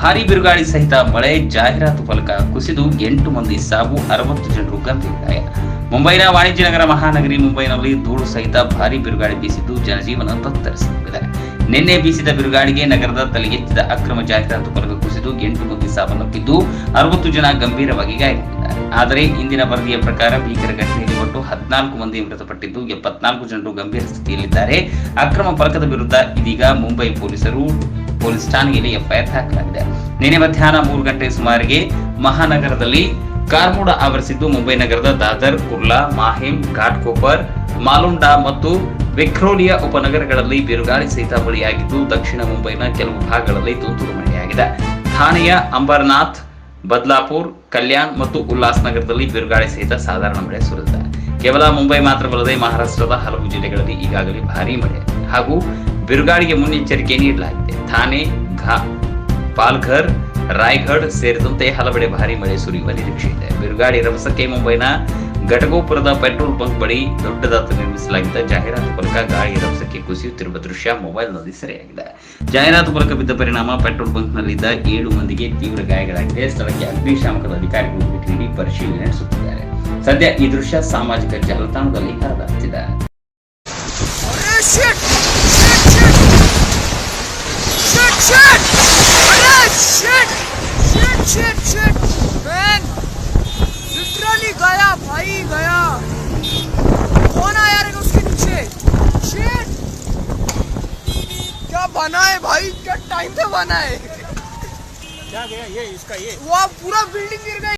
ಭಾರೀ ಬಿರುಗಾಳಿ ಸಹಿತ ಮಳೆ, ಜಾಹೀರಾತು ಫಲಕ ಕುಸಿದು ಎಂಟು ಮಂದಿ ಸಾವು, ಅರವತ್ತು ಜನರು ಗಂಭೀರ ಗಾಯ ಮುಂಬೈನ ವಾಣಿಜ್ಯ ನಗರ ಮಹಾನಗರಿ ಮುಂಬೈನಲ್ಲಿ ಧೂಳು ಸಹಿತ ಭಾರಿ ಬಿರುಗಾಳಿ ಬೀಸಿದ್ದು ಜನಜೀವನ ತತ್ತರಿಸಿದೆ ನಿನ್ನೆ ಬೀಸಿದ ಬಿರುಗಾಳಿಗೆ ನಗರದ ತಲೆಗೆತ್ತಿದ ಅಕ್ರಮ ಜಾಹೀರಾತು ಫಲಕ ಕುಸಿದು ಎಂಟು ಮಂದಿ ಸಾವನ್ನಪ್ಪಿದ್ದು ಅರವತ್ತು ಜನ ಗಂಭೀರವಾಗಿ ಗಾಯಗೊಂಡಿದ್ದಾರೆ. ಆದರೆ ಇಂದಿನ ವರದಿಯ ಪ್ರಕಾರ ಭೀಕರ ಘಟನೆಯಲ್ಲಿ ಒಟ್ಟು ಹದಿನಾಲ್ಕು ಮಂದಿ ಮೃತಪಟ್ಟಿದ್ದು ಎಪ್ಪತ್ನಾಲ್ಕು ಜನರು ಗಂಭೀರ ಸ್ಥಿತಿಯಲ್ಲಿದ್ದಾರೆ. ಅಕ್ರಮ ಫಲಕದ ವಿರುದ್ಧ ಇದೀಗ ಮುಂಬೈ ಪೊಲೀಸರು ಪೊಲೀಸ್ ಠಾಣೆಯಲ್ಲಿ ಎಫ್ಐಆರ್ ದಾಖಲಾಗಿದೆ. ನಿನ್ನೆ ಮಧ್ಯಾಹ್ನ ಮೂರು ಗಂಟೆ ಸುಮಾರಿಗೆ ಮಹಾನಗರದಲ್ಲಿ ಕಾರ್ಮೋಡ ಆವರಿಸಿದ್ದು ಮುಂಬೈ ನಗರದ ದಾದರ್, ಕುರ್ಲಾ, ಮಾಹಿಮ್, ಘಾಟ್ಕೋಪರ್, ಮಾಲುಂಡಾ ಮತ್ತು ವಿಕ್ರೋಲಿಯಾ ಉಪನಗರಗಳಲ್ಲಿ ಬಿರುಗಾಳಿ ಸಹಿತ ಮಳೆಯಾಗಿದ್ದು ದಕ್ಷಿಣ ಮುಂಬೈನ ಕೆಲವು ಭಾಗಗಳಲ್ಲಿ ತುಂತುರು ಮಳೆಯಾಗಿದೆ. ಥಾಣೆಯ ಅಂಬರ್ನಾಥ್, ಬದ್ಲಾಪುರ್, ಕಲ್ಯಾಣ್ ಮತ್ತು ಉಲ್ಲಾಸ್ ನಗರದಲ್ಲಿ ಬಿರುಗಾಳಿ ಸಹಿತ ಸಾಧಾರಣ ಮಳೆ ಸುರಿದಿದೆ. ಕೇವಲ ಮುಂಬೈ ಮಾತ್ರವಲ್ಲದೆ ಮಹಾರಾಷ್ಟ್ರದ ಹಲವು ಜಿಲ್ಲೆಗಳಲ್ಲಿ ಈಗಾಗಲೇ ಭಾರಿ ಮಳೆ. ಹಾಗೂ ಬಿರುಗಾಳಿಗೆ ಮುನ್ನೆಚ್ಚರಿಕೆ ನೀಡಲಾಗಿದೆ. ಥಾನೆ ಘಾ, ಪಾಲ್ಘರ್ ರಾಯ್ಗಢ್ ಸೇರಿದಂತೆ ಹಲವೆಡೆ ಭಾರಿ ಮಳೆ ಸುರಿಯುವ ನಿರೀಕ್ಷೆ ಇದೆ. ಬಿರುಗಾಳಿ ರಭಸಕ್ಕೆ ಮುಂಬೈನ ಘಟಗೋಪುರದ ಪೆಟ್ರೋಲ್ ಪಂಪ್ ಬಳಿ ದೊಡ್ಡದಾದ ನಿರ್ಮಿಸಲಾಗಿದ್ದ ಜಾಹೀರಾತು ಫಲಕ ಗಾಳಿ ರಭಸಕ್ಕೆ ಕುಸಿಯುತ್ತಿರುವ ದೃಶ್ಯ ಮೊಬೈಲ್ನಲ್ಲಿ ಸೆರೆಯಾಗಿದೆ. ಜಾಹೀರಾತು ಫಲಕ ಬಿದ್ದ ಪರಿಣಾಮ ಪೆಟ್ರೋಲ್ ಬಂಕ್ನಲ್ಲಿದ್ದ ಏಳು ಮಂದಿಗೆ ತೀವ್ರ ಗಾಯಗಳಾಗಿದೆ ಸ್ಥಳಕ್ಕೆ ಅಗ್ನಿಶಾಮಕದ ಅಧಿಕಾರಿಗಳು ಭೇಟಿ ನೀಡಿ ಪರಿಶೀಲನೆ ನಡೆಸುತ್ತಿದ್ದಾರೆ. ಸದ್ಯ ಈ ದೃಶ್ಯ ಸಾಮಾಜಿಕ ಜಾಲತಾಣದಲ್ಲಿ ಹರಿದಾಡ್ತಿದೆ अरे shit! Shit, shit! Shit, shit! अरे shit! Shit, shit, shit! Man! Literally गया भाई गया कौन आया रे उसके नीचे Shit! क्या बना है भाई क्या टाइम पे बना है क्या गया ये इसका ये वो पूरा बिल्डिंग गिर गई